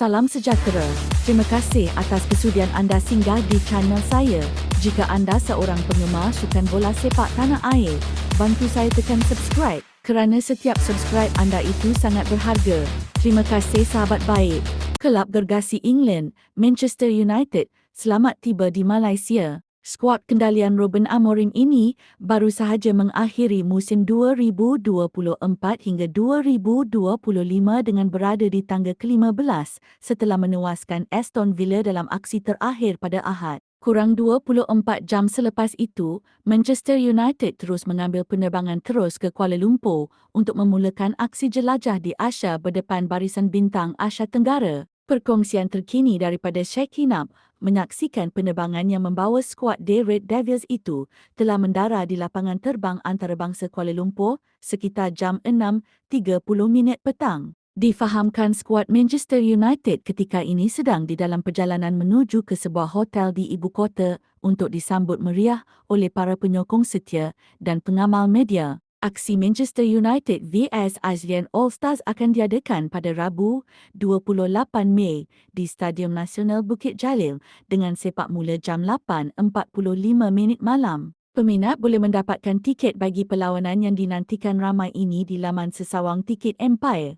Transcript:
Salam sejahtera. Terima kasih atas kesudian anda singgah di channel saya. Jika anda seorang penggemar sukan bola sepak tanah air, bantu saya tekan subscribe kerana setiap subscribe anda itu sangat berharga. Terima kasih sahabat baik. Kelab gergasi England, Manchester United, selamat tiba di Malaysia. Skuad kendalian Ruben Amorim ini baru sahaja mengakhiri musim 2024 hingga 2025 dengan berada di tangga ke-15 setelah menewaskan Aston Villa dalam aksi terakhir pada Ahad. Kurang 24 jam selepas itu, Manchester United terus mengambil penerbangan terus ke Kuala Lumpur untuk memulakan aksi jelajah di Asia berdepan barisan bintang Asia Tenggara. Perkongsian terkini daripada Sheikh Hinab menyaksikan penerbangan yang membawa skuad The Red Devils itu telah mendara di lapangan terbang antarabangsa Kuala Lumpur sekitar jam 6.30 minit petang. Difahamkan skuad Manchester United ketika ini sedang di dalam perjalanan menuju ke sebuah hotel di ibu kota untuk disambut meriah oleh para penyokong setia dan pengamal media. Aksi Manchester United vs ASEAN All Stars akan diadakan pada Rabu 28 Mei di Stadium Nasional Bukit Jalil dengan sepak mula jam 8.45 minit malam. Peminat boleh mendapatkan tiket bagi perlawanan yang dinantikan ramai ini di laman sesawang tiket Empire.